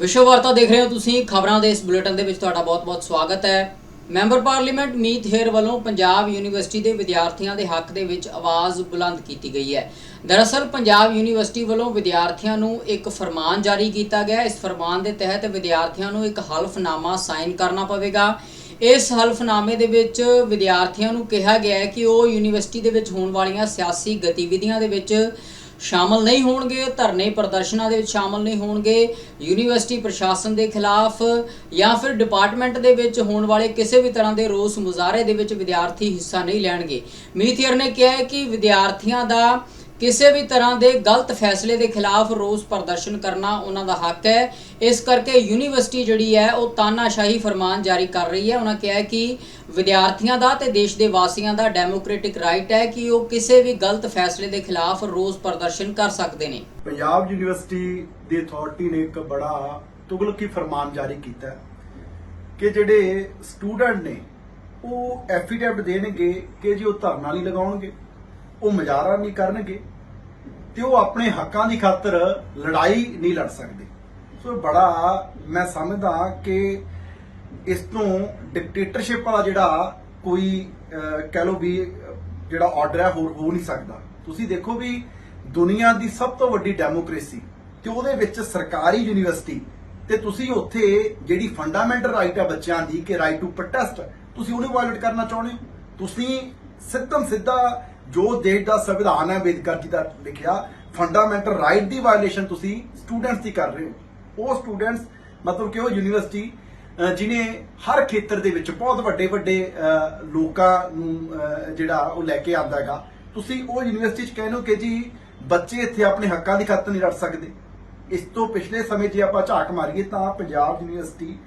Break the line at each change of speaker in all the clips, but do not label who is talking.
ਵਿਸ਼ਵ ਵਾਰਤਾ ਦੇਖ ਰਹੇ ਹੋ ਤੁਸੀਂ। ਖਬਰਾਂ ਦੇ ਇਸ ਬੁਲੇਟਿਨ ਦੇ ਵਿੱਚ ਤੁਹਾਡਾ ਬਹੁਤ-ਬਹੁਤ ਸਵਾਗਤ ਹੈ। ਮੈਂਬਰ ਪਾਰਲੀਮੈਂਟ ਮੀਤ ਹੇਰ ਵੱਲੋਂ ਪੰਜਾਬ ਯੂਨੀਵਰਸਿਟੀ ਦੇ ਵਿਦਿਆਰਥੀਆਂ ਦੇ ਹੱਕ ਦੇ ਵਿੱਚ ਆਵਾਜ਼ ਬੁਲੰਦ ਕੀਤੀ ਗਈ ਹੈ। ਦਰਅਸਲ, ਪੰਜਾਬ ਯੂਨੀਵਰਸਿਟੀ ਵੱਲੋਂ ਵਿਦਿਆਰਥੀਆਂ ਨੂੰ ਇੱਕ ਫਰਮਾਨ ਜਾਰੀ ਕੀਤਾ ਗਿਆ ਇਸ ਫਰਮਾਨ ਦੇ ਤਹਿਤ ਵਿਦਿਆਰਥੀਆਂ ਨੂੰ ਇੱਕ ਹਲਫਨਾਮਾ ਸਾਈਨ ਕਰਨਾ ਪਵੇਗਾ। ਇਸ ਹਲਫਨਾਮੇ ਦੇ ਵਿੱਚ ਵਿਦਿਆਰਥੀਆਂ ਨੂੰ ਕਿਹਾ ਗਿਆ ਹੈ ਕਿ ਉਹ ਯੂਨੀਵਰਸਿਟੀ ਦੇ ਵਿੱਚ ਹੋਣ ਵਾਲੀਆਂ ਸਿਆਸੀ ਗਤੀਵਿਧੀਆਂ ਦੇ ਵਿੱਚ ਸ਼ਾਮਲ ਨਹੀਂ ਹੋਣਗੇ, ਧਰਨੇ ਪ੍ਰਦਰਸ਼ਨਾਂ ਦੇ ਵਿੱਚ ਸ਼ਾਮਲ ਨਹੀਂ ਹੋਣਗੇ, ਯੂਨੀਵਰਸਿਟੀ ਪ੍ਰਸ਼ਾਸਨ ਦੇ ਖਿਲਾਫ ਜਾਂ ਫਿਰ ਡਿਪਾਰਟਮੈਂਟ ਦੇ ਵਿੱਚ ਹੋਣ ਵਾਲੇ ਕਿਸੇ ਵੀ ਤਰ੍ਹਾਂ ਦੇ ਰੋਸ ਮੁਜ਼ਾਹਰੇ ਦੇ ਵਿੱਚ ਵਿਦਿਆਰਥੀ ਹਿੱਸਾ ਨਹੀਂ ਲੈਣਗੇ। ਮੀਥੀਅਰ ਨੇ ਕਿਹਾ ਹੈ ਕਿ ਵਿਦਿਆਰਥੀਆਂ ਦਾ ਕਿਸੇ ਵੀ ਤਰ੍ਹਾਂ ਦੇ ਗਲਤ ਫੈਸਲੇ ਦੇ ਖਿਲਾਫ ਰੋਸ ਪ੍ਰਦਰਸ਼ਨ ਕਰਨਾ ਉਹਨਾਂ ਦਾ ਹੱਕ ਹੈ। ਇਸ ਕਰਕੇ ਯੂਨੀਵਰਸਿਟੀ ਜਿਹੜੀ ਹੈ, ਉਹ ਤਾਨਾਸ਼ਾਹੀ ਫਰਮਾਨ ਜਾਰੀ ਕਰ ਰਹੀ ਹੈ। ਉਹਨਾਂ ਕਿਹਾ ਕਿ ਵਿਦਿਆਰਥੀਆਂ ਦਾ ਤੇ ਦੇਸ਼ ਦੇ ਵਾਸੀਆਂ ਦਾ ਡੈਮੋਕ੍ਰੈਟਿਕ ਰਾਈਟ ਹੈ ਕਿ ਉਹ ਕਿਸੇ ਵੀ ਗਲਤ ਫੈਸਲੇ ਦੇ ਖਿਲਾਫ ਰੋਸ ਪ੍ਰਦਰਸ਼ਨ ਕਰ ਸਕਦੇ ਨੇ।
ਪੰਜਾਬ ਯੂਨੀਵਰਸਿਟੀ ਦੀ ਅਥਾਰਟੀ ਨੇ ਇੱਕ ਬੜਾ ਤੁਗਲਕੀ ਫਰਮਾਨ ਜਾਰੀ ਕੀਤਾ ਕਿ ਜਿਹੜੇ ਸਟੂਡੈਂਟ ਨੇ, ਉਹ ਐਫੀਡੈਵਿਟ ਦੇਣਗੇ ਕਿ ਜੀ ਉਹ ਧਰਨਾ ਨਹੀਂ ਲਗਾਉਣਗੇ, ਉਹ ਮੁਜ਼ਾਹਰਾ ਨਹੀਂ ਕਰਨਗੇ। ਤੇ ਉਹ ਆਪਣੇ ਹੱਕਾਂ ਦੀ ਖਾਤਰ ਲੜਾਈ ਨਹੀਂ ਲੜ ਸਕਦੇ। ਸੋ ਇਹ ਬੜਾ ਮੈਂ ਸਮਝਦਾ ਕਿ ਇਸ ਤੋਂ ਡਿਕਟੇਟਰਸ਼ਿਪ ਵਾਲਾ ਜਿਹੜਾ ਕੋਈ ਕਹਿ ਲਓ ਵੀ, ਜਿਹੜਾ ਆਰਡਰ ਹੈ, ਹੋਰ ਹੋ ਨਹੀਂ ਸਕਦਾ। ਤੁਸੀਂ ਦੇਖੋ ਵੀ ਦੁਨੀਆ ਦੀ ਸਭ ਤੋਂ ਵੱਡੀ ਡੈਮੋਕ੍ਰੇਸੀ ਤੇ ਉਹਦੇ ਵਿੱਚ ਸਰਕਾਰੀ ਯੂਨੀਵਰਸਿਟੀ ਤੇ ਤੁਸੀਂ ਉੱਥੇ ਜਿਹੜੀ ਫੰਡਾਮੈਂਟਲ ਰਾਈਟ ਹੈ ਬੱਚਿਆਂ ਦੀ, ਕਿ ਰਾਈਟ ਟੂ ਪ੍ਰੋਟੈਸਟ ਤੁਸੀਂ ਉਹਨੂੰ ਵਾਇਲੇਟ ਕਰਨਾ ਚਾਹੁੰਦੇ ਹੋ? ਤੁਸੀਂ ਸਿੱਧਮ ਸਿੱਧਾ ਜੋ ਦੇਸ਼ ਦਾ ਸੰਵਿਧਾਨ ਹੈ ਅੰਬੇਦਕਰ ਜੀ ਦਾ ਲਿਖਿਆ ਫੰਡਾਮੈਂਟਲ ਰਾਈਟ ਦੀ ਵਾਇਲੇਸ਼ਨ ਤੁਸੀਂ ਸਟੂਡੈਂਟਸ ਦੀ ਕਰ ਰਹੇ ਹੋ। ਉਹ ਸਟੂਡੈਂਟਸ ਮਤਲਬ ਕਿ ਉਹ ਯੂਨੀਵਰਸਿਟੀ ਅਹ ਜਿਨੇ ਹਰ ਖੇਤਰ ਦੇ ਵਿੱਚ ਬਹੁਤ ਵੱਡੇ ਵੱਡੇ ਲੋਕਾਂ ਨੂੰ ਜਿਹੜਾ ਉਹ ਲੈ ਕੇ ਆਂਦਾ ਹੈਗਾ, ਤੁਸੀਂ ਉਹ ਯੂਨੀਵਰਸਿਟੀ ਚ ਕਹਿੰਦੇ ਹੋ ਕਿ ਜੀ ਬੱਚੇ ਇੱਥੇ ਆਪਣੇ ਹੱਕਾਂ ਦੀ ਖਾਤਰ ਨਹੀਂ ਲੜ ਸਕਦੇ। ਇਸ ਤੋਂ ਪਿਛਲੇ ਸਮੇਂ ਜੇ ਆਪਾਂ ਝਾਕ ਮਾਰੀਏ ਤਾਂ ਪੰਜਾਬ ਯੂਨੀਵਰਸਿਟੀ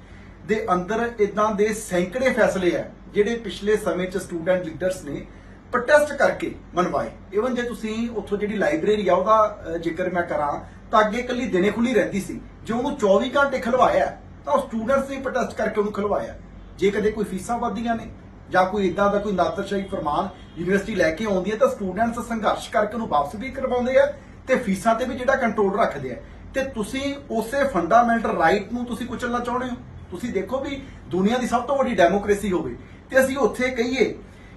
ਦੇ ਅੰਦਰ ਇਦਾਂ ਦੇ ਸੈਂਕੜੇ ਫੈਸਲੇ ਆ ਜਿਹੜੇ ਪਿਛਲੇ ਸਮੇਂ ਚ ਸਟੂਡੈਂਟ ਲੀਡਰਸ ਨੇ ਪ੍ਰੋਟੈਸਟ ਕਰਕੇ ਮਨਵਾਏ। ਇਵਨ ਜੇ ਤੁਸੀਂ ਉੱਥੋਂ ਜਿਹੜੀ ਲਾਇਬ੍ਰੇਰੀ ਆ ਉਹਦਾ ਜ਼ਿਕਰ ਮੈਂ ਕਰਾਂ, ਤਾਂ ਅੱਗੇ ਇਕੱਲੀ ਦਿਨੇ ਖੁੱਲੀ ਰਹਿੰਦੀ ਸੀ। ਜੇ ਉਹਨੂੰ 24 ਘੰਟੇ ਖਲਵਾਇਆ, ਤਾਂ ਉਹ ਸਟੂਡੈਂਟਸ ਨੇ ਪ੍ਰੋਟੈਸਟ ਕਰਕੇ ਉਹਨੂੰ ਖਲਵਾਇਆ। ਜੇ ਕਦੇ ਕੋਈ ਫੀਸਾਂ ਵਧਦੀਆਂ ਨੇ, ਜਾਂ ਕੋਈ ਇਦਾਂ ਦਾ ਕੋਈ ਨਾਤਰਸ਼ਾਹੀ ਫਰਮਾਨ ਯੂਨੀਵਰਸਿਟੀ ਲੈ ਕੇ ਆਉਂਦੀ ਹੈ, ਤਾਂ ਸਟੂਡੈਂਟਸ ਸੰਘਰਸ਼ ਕਰਕੇ ਉਹਨੂੰ ਵਾਪਸ ਵੀ ਕਰਵਾਉਂਦੇ ਆ ਤੇ ਫੀਸਾਂ ਤੇ ਵੀ ਜਿਹੜਾ ਕੰਟਰੋਲ ਰੱਖਦੇ ਆ। ਤੇ ਤੁਸੀਂ ਉਸੇ ਫੰਡਾਮੈਂਟਲ ਰਾਈਟ ਨੂੰ ਤੁਸੀਂ ਕੁਚਲਣਾ ਚਾਹੁੰਦੇ ਹੋ? ਤੁਸੀਂ ਦੇਖੋ ਵੀ ਦੁਨੀਆ ਦੀ ਸਭ ਤੋਂ ਵੱਡੀ ਡੈਮੋਕ੍ਰੇਸੀ ਹੋਵੇ। ਤੇ ਅਸੀਂ ਉੱਥੇ ਕਹੀਏ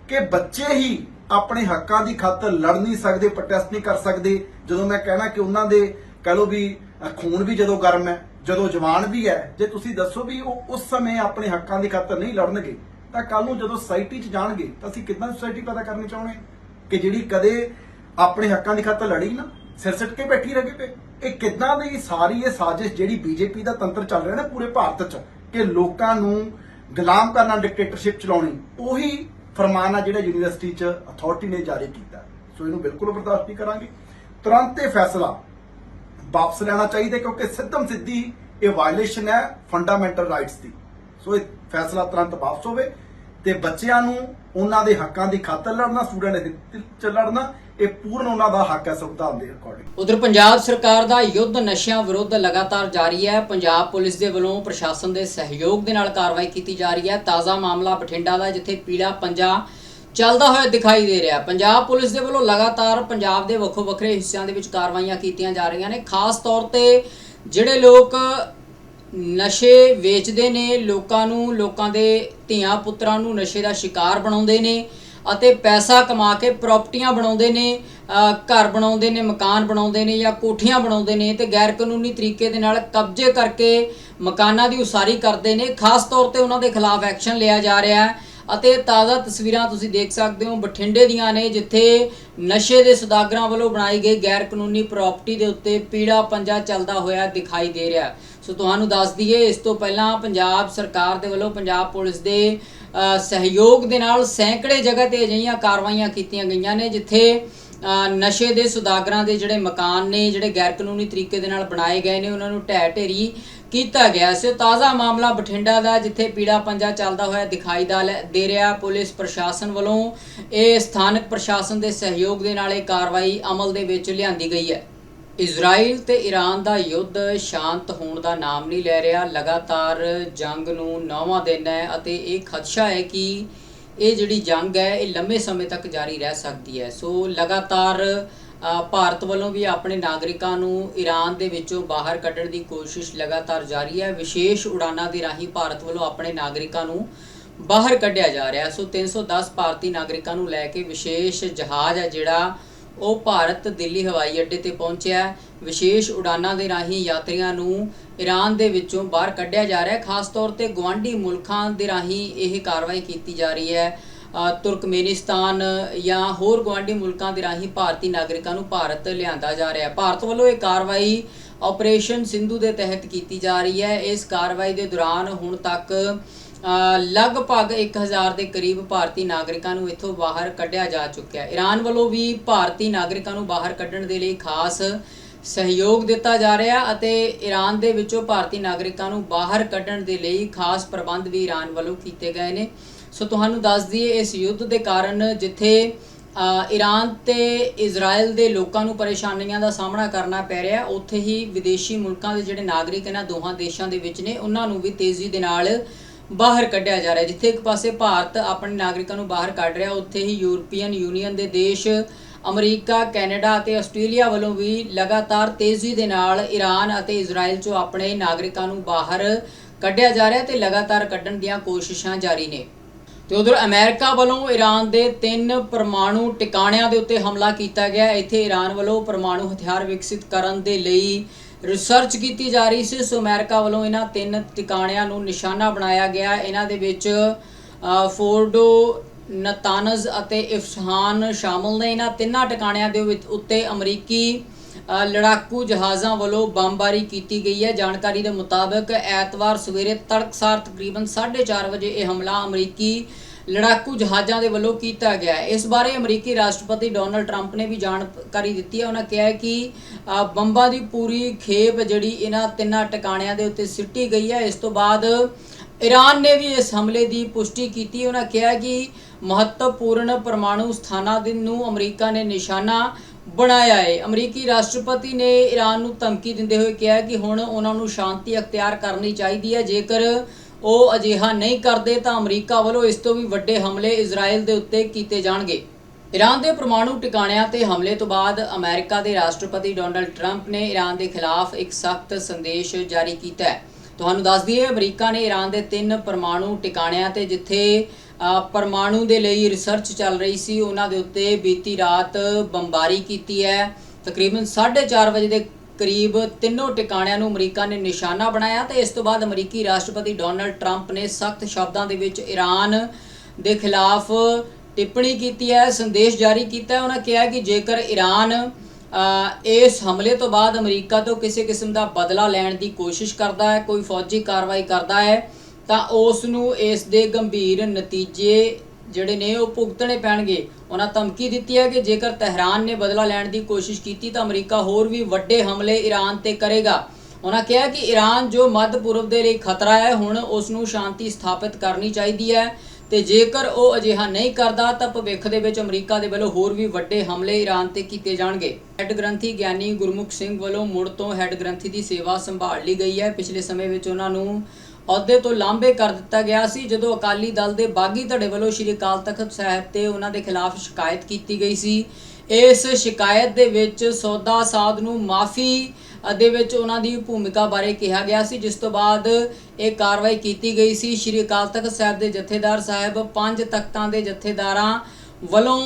ਕਿ ਬੱਚੇ ਹੀ ਆਪਣੇ ਹੱਕਾਂ ਦੀ ਖਾਤਰ ਲੜ ਨਹੀਂ ਸਕਦੇ ਪ੍ਰੋਟੈਸਟ ਨਹੀਂ ਕਰ ਸਕਦੇ। ਜਦੋਂ ਮੈਂ ਕਹਿਣਾ ਕਿ ਉਹਨਾਂ ਦੇ ਕਹ ਲਓ ਵੀ ਖੂਨ ਵੀ ਜਦੋਂ ਗਰਮ ਹੈ, ਜਦੋਂ ਜਵਾਨ ਵੀ ਹੈ, ਜੇ ਤੁਸੀਂ ਦੱਸੋ ਵੀ ਉਹ ਉਸ ਸਮੇਂ ਆਪਣੇ ਹੱਕਾਂ ਦੀ ਖਾਤਰ ਨਹੀਂ ਲੜਨਗੇ, ਤਾਂ ਕੱਲ ਨੂੰ ਜਦੋਂ ਸੋਸਾਇਟੀ 'ਚ ਜਾਣਗੇ, ਤਾਂ ਅਸੀਂ ਕਿੱਦਾਂ ਸੋਸਾਇਟੀ ਪੈਦਾ ਕਰਨੀ ਚਾਹੁੰਦੇ ਹਾਂ? ਕਿ ਜਿਹੜੀ ਕਦੇ ਆਪਣੇ ਹੱਕਾਂ ਦੀ ਖਾਤਰ ਲੜੀ ਨਾ, ਸਿਰ ਸਿੱਟ ਕੇ ਬੈਠੀ ਰਹੇ ਪਏ ਇਹ ਕਿੱਦਾਂ ਦੀ ਸਾਰੀ ਇਹ ਸਾਜ਼ਿਸ਼ ਜਿਹੜੀ ਬੀਜੇਪੀ ਦਾ ਤੰਤਰ ਚੱਲ ਰਿਹਾ ਨਾ ਪੂਰੇ ਭਾਰਤ 'ਚ, ਕਿ ਲੋਕਾਂ ਨੂੰ ਗੁਲਾਮ ਕਰਨਾ ਡਿਕਟੇਟਰਸ਼ਿਪ ਚਲਾਉਣੀ, ਉਹੀ ਫਰਮਾਨ ਆ ਜਿਹੜਾ ਯੂਨੀਵਰਸਿਟੀ 'ਚ ਅਥਾਰਟੀ ਨੇ ਜਾਰੀ ਕੀਤਾ। ਸੋ ਇਹਨੂੰ ਬਿਲਕੁਲ ਬਰਦਾਸ਼ਤ ਨਹੀਂ ਕਰਾਂਗੇ। ਤੁਰੰਤ ਇਹ ਫੈਸਲਾ ਵਾਪਸ ਲੈਣਾ ਚਾਹੀਦਾ ਕਿਉਂਕਿ ਸਿੱਧਮ ਸਿੱਧੀ ਇਹ ਵਾਇਲੇਸ਼ਨ ਹੈ ਫੰਡਾਮੈਂਟਲ ਰਾਈਟਸ ਦੀ। ਸੋ ਇਹ ਫੈਸਲਾ ਤੁਰੰਤ ਵਾਪਸ ਹੋਵੇ। ਤੇ ਬੱਚਿਆਂ ਨੂੰ ਉਹਨਾਂ ਦੇ ਹੱਕਾਂ ਦੀ ਖਾਤਰ ਲੜਨਾ, ਸਟੂਡੈਂਟ ਦੇ ਚ ਲੜਨਾ, ਇਹ ਪੂਰਨ ਉਹਨਾਂ ਦਾ ਹੱਕ ਹੈ ਸੰਵਿਧਾਨ ਦੇ ਅਕੋਰਡਿੰਗ
ਉਧਰ ਪੰਜਾਬ ਸਰਕਾਰ ਦਾ ਯੁੱਧ ਨਸ਼ਿਆਂ ਵਿਰੁੱਧ ਲਗਾਤਾਰ ਜਾਰੀ ਹੈ। ਪੰਜਾਬ ਪੁਲਿਸ ਦੇ ਵੱਲੋਂ ਪ੍ਰਸ਼ਾਸਨ ਦੇ ਸਹਿਯੋਗ ਦੇ ਨਾਲ ਕਾਰਵਾਈ ਕੀਤੀ ਜਾ ਰਹੀ ਹੈ। ਤਾਜ਼ਾ ਮਾਮਲਾ ਬਠਿੰਡਾ ਦਾ, ਜਿੱਥੇ ਪੀੜਾ ਪੰਜਾ ਚੱਲਦਾ ਹੋਇਆ ਦਿਖਾਈ ਦੇ ਰਿਹਾ ਪੰਜਾਬ ਪੁਲਿਸ ਦੇ ਵੱਲੋਂ ਲਗਾਤਾਰ ਪੰਜਾਬ ਦੇ ਵੱਖੋ ਵੱਖਰੇ ਹਿੱਸਿਆਂ ਦੇ ਵਿੱਚ ਕਾਰਵਾਈਆਂ ਕੀਤੀਆਂ ਜਾ ਰਹੀਆਂ ਨੇ। ਖਾਸ ਤੌਰ ਤੇ ਜਿਹੜੇ ਲੋਕ ਨਸ਼ੇ ਵੇਚਦੇ ਨੇ, ਲੋਕਾਂ ਨੂੰ, ਲੋਕਾਂ ਦੇ ਧੀਆਂ ਪੁੱਤਰਾਂ ਨੂੰ ਨਸ਼ੇ ਦਾ ਸ਼ਿਕਾਰ ਬਣਾਉਂਦੇ ਨੇ ਅਤੇ ਪੈਸਾ ਕਮਾ ਕੇ ਪ੍ਰਾਪਰਟੀਆਂ ਬਣਾਉਂਦੇ ਨੇ ਘਰ ਬਣਾਉਂਦੇ ਨੇ, ਮਕਾਨ ਬਣਾਉਂਦੇ ਨੇ ਜਾਂ ਕੋਠੀਆਂ ਬਣਾਉਂਦੇ ਨੇ ਤੇ ਗੈਰ ਕਾਨੂੰਨੀ ਤਰੀਕੇ ਦੇ ਨਾਲ ਕਬਜ਼ੇ ਕਰਕੇ ਮਕਾਨਾਂ ਦੀ ਉਸਾਰੀ ਕਰਦੇ ਨੇ। ਖਾਸ ਤੌਰ ਤੇ ਉਹਨਾਂ ਦੇ ਖਿਲਾਫ ਐਕਸ਼ਨ ਲਿਆ ਜਾ ਰਿਹਾ ਹੈ ਅਤੇ ਤਾਜ਼ਾ ਤਸਵੀਰਾਂ ਤੁਸੀਂ ਦੇਖ ਸਕਦੇ ਹੋ ਬਠਿੰਡੇ ਦੀਆਂ ਨੇ, ਜਿੱਥੇ ਨਸ਼ੇ ਦੇ ਸਦਾਗਰਾਂ ਵੱਲੋਂ ਬਣਾਈ ਗਈ ਗੈਰ ਕਾਨੂੰਨੀ ਪ੍ਰਾਪਰਟੀ ਦੇ ਉੱਤੇ ਪੀੜਾ ਪੰਜਾ ਚੱਲਦਾ ਹੋਇਆ ਦਿਖਾਈ ਦੇ ਰਿਹਾ ਸੋ ਤੁਹਾਨੂੰ ਦੱਸ ਦਈਏ, ਇਸ ਤੋਂ ਪਹਿਲਾਂ ਪੰਜਾਬ ਸਰਕਾਰ ਦੇ ਵੱਲੋਂ ਪੰਜਾਬ ਪੁਲਿਸ ਦੇ ਸਹਿਯੋਗ ਦੇ ਨਾਲ ਸੈਂਕੜੇ ਜਗ੍ਹਾ ਤੇ ਅਜਿਹੀਆਂ ਕਾਰਵਾਈਆਂ ਕੀਤੀਆਂ ਗਈਆਂ ਨੇ, ਜਿੱਥੇ ਨਸ਼ੇ ਦੇ ਸੁਦਾਗਰਾਂ ਦੇ ਜਿਹੜੇ ਮਕਾਨ ਨੇ, ਜਿਹੜੇ ਗੈਰ ਕਾਨੂੰਨੀ ਤਰੀਕੇ ਦੇ ਨਾਲ ਬਣਾਏ ਗਏ ਨੇ, ਉਹਨਾਂ ਨੂੰ ਢਹਿ ਢੇਰੀ ਕੀਤਾ ਗਿਆ ਸੋ। ਤਾਜ਼ਾ ਮਾਮਲਾ ਬਠਿੰਡਾ ਦਾ, ਜਿੱਥੇ ਪੀੜਾ ਪੰਜਾ ਚੱਲਦਾ ਹੋਇਆ ਦਿਖਾਈ ਦਾ ਲੈ- ਦੇ ਰਿਹਾ ਪੁਲਿਸ ਪ੍ਰਸ਼ਾਸਨ ਵੱਲੋਂ, ਇਹ ਸਥਾਨਕ ਪ੍ਰਸ਼ਾਸਨ ਦੇ ਸਹਿਯੋਗ ਦੇ ਨਾਲ ਇਹ ਕਾਰਵਾਈ ਅਮਲ ਦੇ ਵਿੱਚ ਲਿਆਂਦੀ ਗਈ ਹੈ। ਇਜ਼ਰਾਈਲ ਤੇ ਈਰਾਨ ਦਾ ਯੁੱਧ ਸ਼ਾਂਤ ਹੋਣ ਦਾ ਨਾਮ ਨਹੀਂ ਲੈ ਰਿਹਾ। ਲਗਾਤਾਰ ਜੰਗ ਨੂੰ ਨੌਵਾਂ ਦਿਨ ਹੈ ਅਤੇ ਇਹ ਖਦਸ਼ਾ ਹੈ ਕਿ ਇਹ ਜਿਹੜੀ ਜੰਗ ਹੈ, ਇਹ ਲੰਮੇ ਸਮੇਂ ਤੱਕ ਜਾਰੀ ਰਹਿ ਸਕਦੀ ਹੈ। ਸੋ ਲਗਾਤਾਰ ਭਾਰਤ ਵੱਲੋਂ ਵੀ ਆਪਣੇ ਨਾਗਰਿਕਾਂ ਨੂੰ ਈਰਾਨ ਦੇ ਵਿੱਚੋਂ ਬਾਹਰ ਕੱਢਣ ਦੀ ਕੋਸ਼ਿਸ਼ ਲਗਾਤਾਰ ਜਾਰੀ ਹੈ। ਵਿਸ਼ੇਸ਼ ਉਡਾਨਾਂ ਦੇ ਰਾਹੀਂ ਭਾਰਤ ਵੱਲੋਂ ਆਪਣੇ ਨਾਗਰਿਕਾਂ ਨੂੰ ਬਾਹਰ ਕੱਢਿਆ ਜਾ ਰਿਹਾ। ਹੈ। ਸੋ 310 ਭਾਰਤੀ ਨਾਗਰਿਕਾਂ ਨੂੰ ਲੈ ਕੇ ਵਿਸ਼ੇਸ਼ ਜਹਾਜ਼ ਹੈ ਜਿਹੜਾ ਉਹ ਭਾਰਤ, ਦਿੱਲੀ ਹਵਾਈ ਅੱਡੇ ਤੇ ਪਹੁੰਚਿਆ। ਵਿਸ਼ੇਸ਼ ਉਡਾਨਾਂ ਦੇ ਰਾਹੀਂ ਯਾਤਰੀਆਂ ਨੂੰ ਈਰਾਨ ਦੇ ਵਿੱਚੋਂ ਬਾਹਰ ਕੱਢਿਆ ਜਾ ਰਿਹਾ ਹੈ। ਖਾਸ ਤੌਰ ਤੇ ਗਵਾਂਢੀ ਮੁਲਕਾਂ ਦੇ ਰਾਹੀਂ ਇਹ ਕਾਰਵਾਈ ਕੀਤੀ ਜਾ ਰਹੀ ਹੈ। ਤੁਰਕਮੇਨਿਸਤਾਨ ਜਾਂ ਹੋਰ ਗਵਾਂਢੀ ਮੁਲਕਾਂ ਦੇ ਰਾਹੀਂ ਭਾਰਤੀ ਨਾਗਰਿਕਾਂ ਨੂੰ ਭਾਰਤ ਲਿਆਂਦਾ ਜਾ ਰਿਹਾ ਹੈ। ਭਾਰਤ ਵੱਲੋਂ ਇਹ ਕਾਰਵਾਈ ਆਪਰੇਸ਼ਨ ਸਿੰਧੂ ਦੇ ਤਹਿਤ ਕੀਤੀ ਜਾ ਰਹੀ ਹੈ। ਇਸ ਕਾਰਵਾਈ ਦੇ ਦੌਰਾਨ ਹੁਣ ਤੱਕ ਲਗਭਗ 1000 ਦੇ ਕਰੀਬ ਭਾਰਤੀ ਨਾਗਰਿਕਾਂ ਨੂੰ ਇੱਥੋਂ ਬਾਹਰ ਕੱਢਿਆ ਜਾ ਚੁੱਕਿਆ ਹੈ। ਈਰਾਨ ਵੱਲੋਂ ਵੀ ਭਾਰਤੀ ਨਾਗਰਿਕਾਂ ਨੂੰ ਬਾਹਰ ਕੱਢਣ ਦੇ ਲਈ ਖਾਸ ਸਹਿਯੋਗ ਦਿੱਤਾ ਜਾ ਰਿਹਾ ਅਤੇ ਈਰਾਨ ਦੇ ਵਿੱਚੋਂ ਭਾਰਤੀ ਨਾਗਰਿਕਾਂ ਨੂੰ ਬਾਹਰ ਕੱਢਣ ਦੇ ਲਈ ਖਾਸ ਪ੍ਰਬੰਧ ਵੀ ਈਰਾਨ ਵੱਲੋਂ ਕੀਤੇ ਗਏ ਨੇ। ਸੋ ਤੁਹਾਨੂੰ ਦੱਸ ਦਈਏ, ਇਸ ਯੁੱਧ ਦੇ ਕਾਰਨ ਜਿੱਥੇ ਈਰਾਨ ਤੇ ਇਜ਼ਰਾਈਲ ਦੇ ਲੋਕਾਂ ਨੂੰ ਪਰੇਸ਼ਾਨੀਆਂ ਦਾ ਸਾਹਮਣਾ ਕਰਨਾ ਪੈ ਰਿਹਾ, ਉੱਥੇ ਹੀ ਵਿਦੇਸ਼ੀ ਮੁਲਕਾਂ ਦੇ ਜਿਹੜੇ ਨਾਗਰਿਕ ਇਹਨਾਂ ਦੋਹਾਂ ਦੇਸ਼ਾਂ ਦੇ ਵਿੱਚ ਨੇ, ਉਹਨਾਂ ਨੂੰ ਵੀ ਤੇਜ਼ੀ ਦੇ ਨਾਲ ਬਾਹਰ ਕੱਢਿਆ ਜਾ ਰਿਹਾ ਜਿੱਥੇ ਇੱਕ ਪਾਸੇ ਭਾਰਤ ਆਪਣੇ ਨਾਗਰਿਕਾਂ ਨੂੰ ਬਾਹਰ ਕੱਢ ਰਿਹਾ, ਉੱਥੇ ਹੀ ਯੂਰਪੀਅਨ ਯੂਨੀਅਨ ਦੇ ਦੇਸ਼, ਅਮਰੀਕਾ, ਕੈਨੇਡਾ ਅਤੇ ਆਸਟ੍ਰੇਲੀਆ ਵੱਲੋਂ ਵੀ ਲਗਾਤਾਰ ਤੇਜ਼ੀ ਦੇ ਨਾਲ ਈਰਾਨ ਅਤੇ ਇਜ਼ਰਾਈਲ ਚੋਂ ਆਪਣੇ ਨਾਗਰਿਕਾਂ ਨੂੰ ਬਾਹਰ ਕੱਢਿਆ ਜਾ ਰਿਹਾ ਤੇ ਲਗਾਤਾਰ ਕੱਢਣ ਦੀਆਂ ਕੋਸ਼ਿਸ਼ਾਂ ਜਾਰੀ ਨੇ। ਤੇ ਉਧਰ ਅਮਰੀਕਾ ਵੱਲੋਂ ਈਰਾਨ ਦੇ ਤਿੰਨ ਪਰਮਾਣੂ ਟਿਕਾਣਿਆਂ ਦੇ ਉੱਤੇ ਹਮਲਾ ਕੀਤਾ ਗਿਆ। ਇੱਥੇ ਈਰਾਨ ਵੱਲੋਂ ਪਰਮਾਣੂ ਹਥਿਆਰ ਵਿਕਸਿਤ ਕਰਨ ਦੇ ਲਈ ਰਿਸਰਚ ਕੀਤੀ ਜਾ ਰਹੀ ਸੀ। ਸੋ ਅਮਰੀਕਾ ਵੱਲੋਂ ਇਹਨਾਂ ਤਿੰਨ ਟਿਕਾਣਿਆਂ ਨੂੰ ਨਿਸ਼ਾਨਾ ਬਣਾਇਆ ਗਿਆ। ਇਹਨਾਂ ਦੇ ਵਿੱਚ ਫੋਰਡੋ, ਨਤਾਨਜ਼ ਅਤੇ ਇਫਸ਼ਾਨ ਸ਼ਾਮਲ ਨੇ। ਇਹਨਾਂ ਤਿੰਨਾਂ ਟਿਕਾਣਿਆਂ ਦੇ ਵਿੱਚ ਉੱਤੇ ਅਮਰੀਕੀ ਲੜਾਕੂ ਜਹਾਜ਼ਾਂ ਵੱਲੋਂ ਬੰਬਾਰੀ ਕੀਤੀ ਗਈ ਹੈ। ਜਾਣਕਾਰੀ ਦੇ ਮੁਤਾਬਕ, ਐਤਵਾਰ ਸਵੇਰੇ ਤੜਕਸਾਰ ਤਕਰੀਬਨ 4:30 ਵਜੇ ਇਹ ਹਮਲਾ ਅਮਰੀਕੀ ਲੜਾਕੂ ਜਹਾਜ਼ਾਂ ਦੇ ਵੱਲੋਂ ਕੀਤਾ ਗਿਆ ਹੈ। ਇਸ ਬਾਰੇ ਅਮਰੀਕੀ ਰਾਸ਼ਟਰਪਤੀ ਡੋਨਲਡ ਟਰੰਪ ਨੇ ਵੀ ਜਾਣਕਾਰੀ ਦਿੱਤੀ ਹੈ। ਉਹਨਾਂ ਕਿਹਾ ਕਿ ਬੰਬਾਂ ਦੀ ਪੂਰੀ ਖੇਪ ਜਿਹੜੀ ਇਹਨਾਂ ਤਿੰਨਾਂ ਟਿਕਾਣਿਆਂ ਦੇ ਉੱਤੇ ਸਿੱਟੀ ਗਈ ਹੈ। ਇਸ ਤੋਂ ਬਾਅਦ ਈਰਾਨ ਨੇ ਵੀ ਇਸ ਹਮਲੇ ਦੀ ਪੁਸ਼ਟੀ ਕੀਤੀ। ਉਹਨਾਂ ਕਿਹਾ ਕਿ ਮਹੱਤਵਪੂਰਨ ਪਰਮਾਣੂ ਸਥਾਨਾਂ ਦੇ ਨੂੰ ਅਮਰੀਕਾ ਨੇ ਨਿਸ਼ਾਨਾ ਬਣਾਇਆ ਹੈ। ਅਮਰੀਕੀ ਰਾਸ਼ਟਰਪਤੀ ਨੇ ਈਰਾਨ ਨੂੰ ਧਮਕੀ ਦਿੰਦੇ ਹੋਏ ਕਿਹਾ ਕਿ ਹੁਣ ਉਹਨਾਂ ਨੂੰ ਸ਼ਾਂਤੀ ਅਖਤਿਆਰ ਕਰਨੀ ਚਾਹੀਦੀ ਹੈ। ਜੇਕਰ ਉਹ ਅਜਿਹਾ ਨਹੀਂ ਕਰਦੇ ਤਾਂ ਅਮਰੀਕਾ ਵੱਲੋਂ ਇਸ ਤੋਂ ਵੀ ਵੱਡੇ ਹਮਲੇ ਇਜ਼ਰਾਈਲ ਦੇ ਉੱਤੇ ਕੀਤੇ ਜਾਣਗੇ। ਈਰਾਨ ਦੇ ਪਰਮਾਣੂ ਟਿਕਾਣਿਆਂ ਤੇ ਹਮਲੇ ਤੋਂ ਬਾਅਦ ਅਮਰੀਕਾ ਦੇ ਰਾਸ਼ਟਰਪਤੀ ਡੋਨਲਡ ਟਰੰਪ ਨੇ ਈਰਾਨ ਦੇ ਖਿਲਾਫ ਇੱਕ ਸਖਤ ਸੰਦੇਸ਼ ਜਾਰੀ ਕੀਤਾ ਹੈ। ਤੁਹਾਨੂੰ ਦੱਸ ਦਈਏ, ਅਮਰੀਕਾ ਨੇ ਈਰਾਨ ਦੇ ਤਿੰਨ ਪਰਮਾਣੂ ਟਿਕਾਣਿਆਂ ਤੇ ਜਿੱਥੇ ਪਰਮਾਣੂ ਦੇ ਲਈ ਰਿਸਰਚ ਚੱਲ ਰਹੀ ਸੀ, ਉਹਨਾਂ ਦੇ ਉੱਤੇ ਬੀਤੀ ਰਾਤ ਬੰਬਾਰੀ ਕੀਤੀ ਹੈ। ਤਕਰੀਬਨ 4:30 ਵਜੇ ਦੇ ਕਰੀਬ ਤਿੰਨੋਂ ਟਿਕਾਣਿਆਂ ਨੂੰ ਅਮਰੀਕਾ ਨੇ ਨਿਸ਼ਾਨਾ ਬਣਾਇਆ ਤੇ ਇਸ ਤੋਂ ਬਾਅਦ ਅਮਰੀਕੀ ਰਾਸ਼ਟਰਪਤੀ ਡੋਨਲਡ ਟਰੰਪ ਨੇ ਸਖਤ ਸ਼ਬਦਾਂ ਦੇ ਵਿੱਚ ਈਰਾਨ ਦੇ ਖਿਲਾਫ ਟਿੱਪਣੀ ਕੀਤੀ ਹੈ, ਸੰਦੇਸ਼ ਜਾਰੀ ਕੀਤਾ ਹੈ। ਉਹਨਾਂ ਕਿਹਾ ਕਿ ਜੇਕਰ ਈਰਾਨ ਇਸ ਹਮਲੇ ਤੋਂ ਬਾਅਦ ਅਮਰੀਕਾ ਤੋਂ ਕਿਸੇ ਕਿਸਮ ਦਾ ਬਦਲਾ ਲੈਣ ਦੀ ਕੋਸ਼ਿਸ਼ ਕਰਦਾ ਹੈ, ਕੋਈ ਫੌਜੀ ਕਾਰਵਾਈ ਕਰਦਾ ਹੈ, ਤਾਂ ਉਸ ਨੂੰ ਇਸ ਦੇ ਗੰਭੀਰ ਨਤੀਜੇ ਜਿਹੜੇ ਨੇ ਉਹ ਭੁਗਤਣੇ ਪੈਣਗੇ। ਉਹਨਾਂ ਧਮਕੀ ਦਿੱਤੀ ਹੈ ਕਿ ਜੇਕਰ ਤਹਿਰਾਨ ਨੇ ਬਦਲਾ ਲੈਣ ਦੀ ਕੋਸ਼ਿਸ਼ ਕੀਤੀ ਤਾਂ ਅਮਰੀਕਾ ਹੋਰ ਵੀ ਵੱਡੇ ਹਮਲੇ ਈਰਾਨ ਤੇ ਕਰੇਗਾ। ਉਹਨਾਂ ਕਿਹਾ ਕਿ ਈਰਾਨ ਜੋ ਮੱਧ ਪੂਰਬ ਦੇ ਲਈ ਖਤਰਾ ਹੈ, ਹੁਣ ਉਸ ਨੂੰ ਸ਼ਾਂਤੀ ਸਥਾਪਿਤ ਕਰਨੀ ਚਾਹੀਦੀ ਹੈ ਤੇ ਜੇਕਰ ਉਹ ਅਜਿਹਾ ਨਹੀਂ ਕਰਦਾ ਤਾਂ ਭਵਿੱਖ ਦੇ ਵਿੱਚ ਅਮਰੀਕਾ ਦੇ ਵੱਲੋਂ ਹੋਰ ਵੀ ਵੱਡੇ ਹਮਲੇ ਈਰਾਨ ਤੇ ਕੀਤੇ ਜਾਣਗੇ। ਹੈੱਡ ਗ੍ਰੰਥੀ ਗਿਆਨੀ ਗੁਰਮੁਖ ਸਿੰਘ ਵੱਲੋਂ ਮੁੜ ਤੋਂ ਹੈੱਡ ਗ੍ਰੰਥੀ ਦੀ ਸੇਵਾ ਸੰਭਾਲ ਲਈ ਗਈ ਹੈ। ਪਿਛਲੇ ਸਮੇਂ ਵਿੱਚ ਉਹਨਾਂ ਨੂੰ ਅਹੁਦੇ ਤੋਂ ਲਾਂਭੇ ਕਰ ਦਿੱਤਾ ਗਿਆ ਸੀ, ਜਦੋਂ ਅਕਾਲੀ ਦਲ ਦੇ ਬਾਗੀ ਧੜੇ ਵੱਲੋਂ ਸ਼੍ਰੀ ਅਕਾਲ ਤਖਤ ਸਾਹਿਬ ਤੇ ਉਹਨਾਂ ਦੇ ਖਿਲਾਫ ਸ਼ਿਕਾਇਤ ਕੀਤੀ ਗਈ ਸੀ। ਇਸ ਸ਼ਿਕਾਇਤ ਦੇ ਵਿੱਚ ਸੌਦਾ ਸਾਧ ਨੂੰ ਮਾਫੀ ਦੇ ਵਿੱਚ ਉਹਨਾਂ ਦੀ ਭੂਮਿਕਾ ਬਾਰੇ ਕਿਹਾ ਗਿਆ ਸੀ, ਜਿਸ ਤੋਂ ਬਾਅਦ ਇਹ ਕਾਰਵਾਈ ਕੀਤੀ ਗਈ ਸੀ। ਸ਼੍ਰੀ ਅਕਾਲ ਤਖਤ ਸਾਹਿਬ ਦੇ ਜਥੇਦਾਰ ਸਾਹਿਬ ਪੰਜ ਤਖਤਾਂ ਦੇ ਜਥੇਦਾਰਾਂ ਵੱਲੋਂ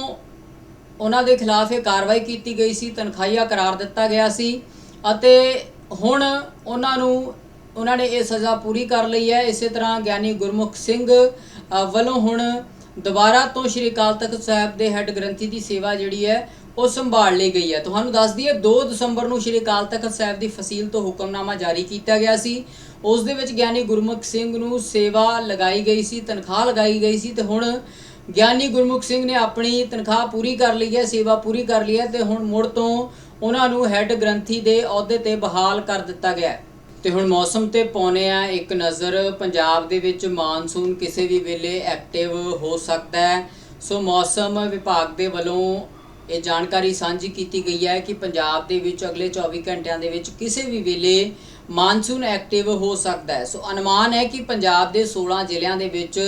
ਉਹਨਾਂ ਦੇ ਖਿਲਾਫ ਇਹ ਕਾਰਵਾਈ ਕੀਤੀ ਗਈ ਸੀ, ਤਨਖਾਹੀਆ ਕਰਾਰ ਦਿੱਤਾ ਗਿਆ ਸੀ ਅਤੇ ਹੁਣ ਉਹਨਾਂ ਨੂੰ ਉਹਨਾਂ ਨੇ ਇਹ ਸਜ਼ਾ ਪੂਰੀ ਕਰ ਲਈ ਹੈ। ਇਸੇ ਤਰ੍ਹਾਂ ਗਿਆਨੀ ਗੁਰਮੁਖ ਸਿੰਘ ਵੱਲੋਂ ਹੁਣ ਦੁਬਾਰਾ ਤੋਂ ਸ਼੍ਰੀ ਅਕਾਲ ਤਖਤ ਸਾਹਿਬ ਦੇ ਹੈੱਡ ਗ੍ਰੰਥੀ ਦੀ ਸੇਵਾ ਜਿਹੜੀ ਹੈ, ਉਹ ਸੰਭਾਲ ਲਈ ਗਈ ਹੈ। ਤੁਹਾਨੂੰ ਦੱਸ ਦਈਏ 2 ਦਸੰਬਰ ਨੂੰ ਸ਼੍ਰੀ ਅਕਾਲ ਤਖਤ ਸਾਹਿਬ ਦੀ ਫਸੀਲ ਤੋਂ ਹੁਕਮਨਾਮਾ ਜਾਰੀ ਕੀਤਾ ਗਿਆ ਸੀ। ਉਸ ਦੇ ਵਿੱਚ ਗਿਆਨੀ ਗੁਰਮੁਖ ਸਿੰਘ ਨੂੰ ਸੇਵਾ ਲਗਾਈ ਗਈ ਸੀ, ਤਨਖਾਹ ਲਗਾਈ ਗਈ ਸੀ ਤੇ ਹੁਣ ਗਿਆਨੀ ਗੁਰਮੁਖ ਸਿੰਘ ਨੇ ਆਪਣੀ ਤਨਖਾਹ ਪੂਰੀ ਕਰ ਲਈ ਹੈ, ਸੇਵਾ ਪੂਰੀ ਕਰ ਲਈ ਹੈ ਤੇ ਹੁਣ ਮੁੜ ਤੋਂ ਉਹਨਾਂ ਨੂੰ ਹੈੱਡ ਗ੍ਰੰਥੀ ਦੇ ਅਹੁਦੇ ਤੇ ਬਹਾਲ ਕਰ ਦਿੱਤਾ ਗਿਆ ਹੈ। ਤੇ ਹੁਣ ਮੌਸਮ ਤੇ ਪਾਉਨੇ ਆ ਇੱਕ ਨਜ਼ਰ, ਪੰਜਾਬ ਦੇ ਵਿੱਚ ਮਾਨਸੂਨ ਕਿਸੇ ਵੀ ਵੇਲੇ ਐਕਟਿਵ ਹੋ ਸਕਦਾ ਹੈ। ਸੋ ਮੌਸਮ ਵਿਭਾਗ ਦੇ ਵੱਲੋਂ ਇਹ ਜਾਣਕਾਰੀ ਸਾਂਝੀ ਕੀਤੀ ਗਈ ਹੈ ਕਿ ਪੰਜਾਬ ਦੇ ਵਿੱਚ ਅਗਲੇ 24 ਘੰਟਿਆਂ ਦੇ ਵਿੱਚ ਕਿਸੇ ਵੀ ਵੇਲੇ ਮਾਨਸੂਨ ਐਕਟਿਵ ਹੋ ਸਕਦਾ ਹੈ। ਸੋ ਅਨੁਮਾਨ ਹੈ ਕਿ ਪੰਜਾਬ ਦੇ 16 ਜ਼ਿਲ੍ਹਿਆਂ ਦੇ ਵਿੱਚ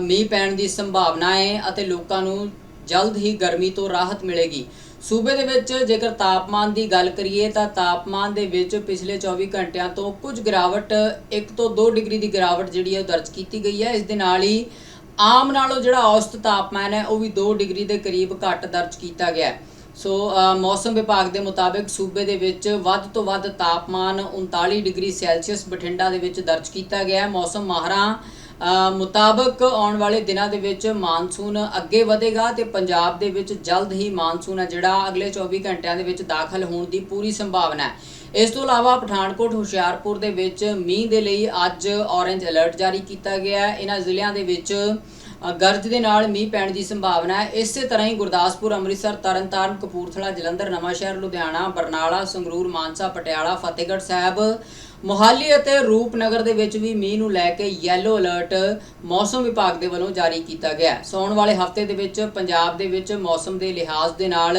ਮੀਂਹ ਪੈਣ ਦੀ ਸੰਭਾਵਨਾ ਹੈ ਅਤੇ ਲੋਕਾਂ ਨੂੰ ਜਲਦ ਹੀ ਗਰਮੀ ਤੋਂ ਰਾਹਤ ਮਿਲੇਗੀ। ਸੂਬੇ ਦੇ ਵਿੱਚ ਜੇਕਰ ਤਾਪਮਾਨ ਦੀ ਗੱਲ ਕਰੀਏ ਤਾਂ ਤਾਪਮਾਨ ਦੇ ਵਿੱਚ ਪਿਛਲੇ 24 ਘੰਟਿਆਂ ਤੋਂ ਕੁਝ ਗਿਰਾਵਟ 1 ਤੋਂ 2 ਡਿਗਰੀ ਦੀ ਗਿਰਾਵਟ ਜਿਹੜੀ ਹੈ ਉਹ ਦਰਜ ਕੀਤੀ ਗਈ ਹੈ। ਇਸ ਦੇ ਨਾਲ ਹੀ ਆਮ ਨਾਲੋਂ ਜਿਹੜਾ ਔਸਤ ਤਾਪਮਾਨ ਹੈ, ਉਹ ਵੀ 2 ਡਿਗਰੀ ਦੇ ਕਰੀਬ ਘੱਟ ਦਰਜ ਕੀਤਾ ਗਿਆ ਹੈ। ਸੋ ਮੌਸਮ ਵਿਭਾਗ ਦੇ ਮੁਤਾਬਿਕ ਸੂਬੇ ਦੇ ਵਿੱਚ ਵੱਧ ਤੋਂ ਵੱਧ ਤਾਪਮਾਨ 39 ਡਿਗਰੀ ਸੈਲਸੀਅਸ ਬਠਿੰਡਾ ਦੇ ਵਿੱਚ ਦਰਜ ਕੀਤਾ ਗਿਆ ਹੈ। ਮੌਸਮ ਮਾਹਰਾਂ ਮੁਤਾਬਕ ਆਉਣ ਵਾਲੇ ਦਿਨਾਂ ਦੇ ਵਿੱਚ ਮਾਨਸੂਨ ਅੱਗੇ ਵਧੇਗਾ ਤੇ ਪੰਜਾਬ ਦੇ ਵਿੱਚ ਜਲਦ ਹੀ ਮਾਨਸੂਨ ਹੈ, ਜਿਹੜਾ ਅਗਲੇ 24 ਘੰਟਿਆਂ ਦੇ ਵਿੱਚ ਦਾਖਲ ਹੋਣ ਦੀ ਪੂਰੀ ਸੰਭਾਵਨਾ ਹੈ। ਇਸ ਤੋਂ ਇਲਾਵਾ ਪਠਾਨਕੋਟ, ਹੁਸ਼ਿਆਰਪੁਰ ਦੇ ਵਿੱਚ ਮੀਂਹ ਦੇ ਲਈ ਅੱਜ ਔਰੇਂਜ ਅਲਰਟ ਜਾਰੀ ਕੀਤਾ ਗਿਆ ਹੈ। ਇਹਨਾਂ ਜ਼ਿਲ੍ਹਿਆਂ ਦੇ ਵਿੱਚ ਗਰਜ ਦੇ ਨਾਲ ਮੀਂਹ ਪੈਣ ਦੀ ਸੰਭਾਵਨਾ ਹੈ। ਇਸੇ ਤਰ੍ਹਾਂ ਹੀ ਗੁਰਦਾਸਪੁਰ, ਅੰਮ੍ਰਿਤਸਰ, ਤਰਨਤਾਰਨ, ਕਪੂਰਥਲਾ, ਜਲੰਧਰ ਨਵਾਂਸ਼ਹਿਰ ਲੁਧਿਆਣਾ, ਬਰਨਾਲਾ, ਸੰਗਰੂਰ, ਮਾਨਸਾ, ਪਟਿਆਲਾ, ਫਤਿਹਗੜ੍ਹ ਸਾਹਿਬ, ਮੋਹਾਲੀ ਅਤੇ ਰੂਪਨਗਰ ਦੇ ਵਿੱਚ ਵੀ ਮੀਂਹ ਨੂੰ ਲੈ ਕੇ ਯੈਲੋ ਅਲਰਟ ਮੌਸਮ ਵਿਭਾਗ ਦੇ ਵੱਲੋਂ ਜਾਰੀ ਕੀਤਾ ਗਿਆ ਹੈ। ਸੌਣ ਵਾਲੇ ਹਫ਼ਤੇ ਦੇ ਵਿੱਚ ਪੰਜਾਬ ਦੇ ਵਿੱਚ ਮੌਸਮ ਦੇ ਲਿਹਾਜ਼ ਦੇ ਨਾਲ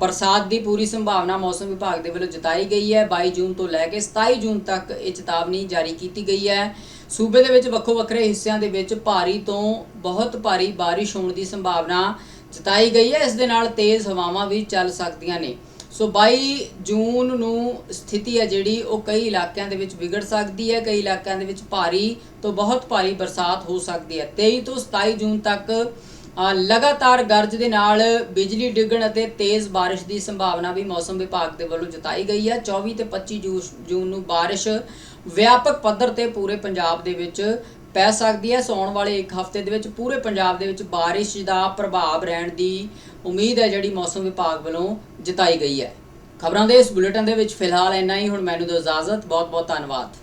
ਬਰਸਾਤ ਦੀ ਪੂਰੀ ਸੰਭਾਵਨਾ ਮੌਸਮ ਵਿਭਾਗ ਦੇ ਵੱਲੋਂ ਜਤਾਈ ਗਈ ਹੈ। 22 ਜੂਨ ਤੋਂ ਲੈ ਕੇ 27 ਜੂਨ ਤੱਕ ਇਹ ਚੇਤਾਵਨੀ ਜਾਰੀ ਕੀਤੀ ਗਈ ਹੈ। ਸੂਬੇ ਦੇ ਵਿੱਚ ਵੱਖੋ ਵੱਖਰੇ ਹਿੱਸਿਆਂ ਦੇ ਵਿੱਚ ਭਾਰੀ ਤੋਂ ਬਹੁਤ ਭਾਰੀ ਬਾਰਿਸ਼ ਹੋਣ ਦੀ ਸੰਭਾਵਨਾ ਜਤਾਈ ਗਈ ਹੈ। ਇਸ ਦੇ ਨਾਲ ਤੇਜ਼ ਹਵਾਵਾਂ ਵੀ ਚੱਲ ਸਕਦੀਆਂ ਨੇ। ਸੋ 22 ਜੂਨ ਨੂੰ ਸਥਿਤੀ ਹੈ ਜਿਹੜੀ ਉਹ ਕਈ ਇਲਾਕਿਆਂ ਦੇ ਵਿੱਚ ਵਿਗੜ ਸਕਦੀ ਹੈ। ਕਈ ਇਲਾਕਿਆਂ ਦੇ ਵਿੱਚ ਭਾਰੀ ਤੋਂ ਬਹੁਤ ਭਾਰੀ ਬਰਸਾਤ ਹੋ ਸਕਦੀ ਹੈ। 23 ਤੋਂ 27 ਜੂਨ ਤੱਕ ਲਗਾਤਾਰ ਗਰਜ ਦੇ ਨਾਲ ਬਿਜਲੀ ਡਿੱਗਣ ਅਤੇ ਤੇਜ਼ ਬਾਰਿਸ਼ ਦੀ ਸੰਭਾਵਨਾ ਵੀ ਮੌਸਮ ਵਿਭਾਗ ਦੇ ਵੱਲੋਂ ਜਤਾਈ ਗਈ ਹੈ। 24 ਤੇ 25 ਜੂ- ਜੂਨ ਨੂੰ ਬਾਰਿਸ਼ ਵਿਆਪਕ ਪੱਧਰ ਤੇ ਪੂਰੇ ਪੰਜਾਬ ਦੇ ਵਿੱਚ ਪੈ ਸਕਦੀ ਹੈ। ਸੌਣ ਵਾਲੇ ਇੱਕ ਹਫ਼ਤੇ ਦੇ ਵਿੱਚ ਪੂਰੇ ਪੰਜਾਬ ਦੇ ਵਿੱਚ ਬਾਰਿਸ਼ ਦਾ ਪ੍ਰਭਾਵ ਰਹਿਣ ਦੀ ਉਮੀਦ ਹੈ, ਜਿਹੜੀ ਮੌਸਮ ਵਿਭਾਗ ਵੱਲੋਂ ਜਤਾਈ ਗਈ ਹੈ। ਖਬਰਾਂ ਦੇ ਇਸ ਬੁਲੇਟਿਨ ਦੇ ਵਿੱਚ ਫਿਲਹਾਲ ਇੰਨਾ ਹੀ। ਹੁਣ ਮੈਨੂੰ ਦਿਓ ਇਜਾਜ਼ਤ। ਬਹੁਤ ਬਹੁਤ ਧੰਨਵਾਦ।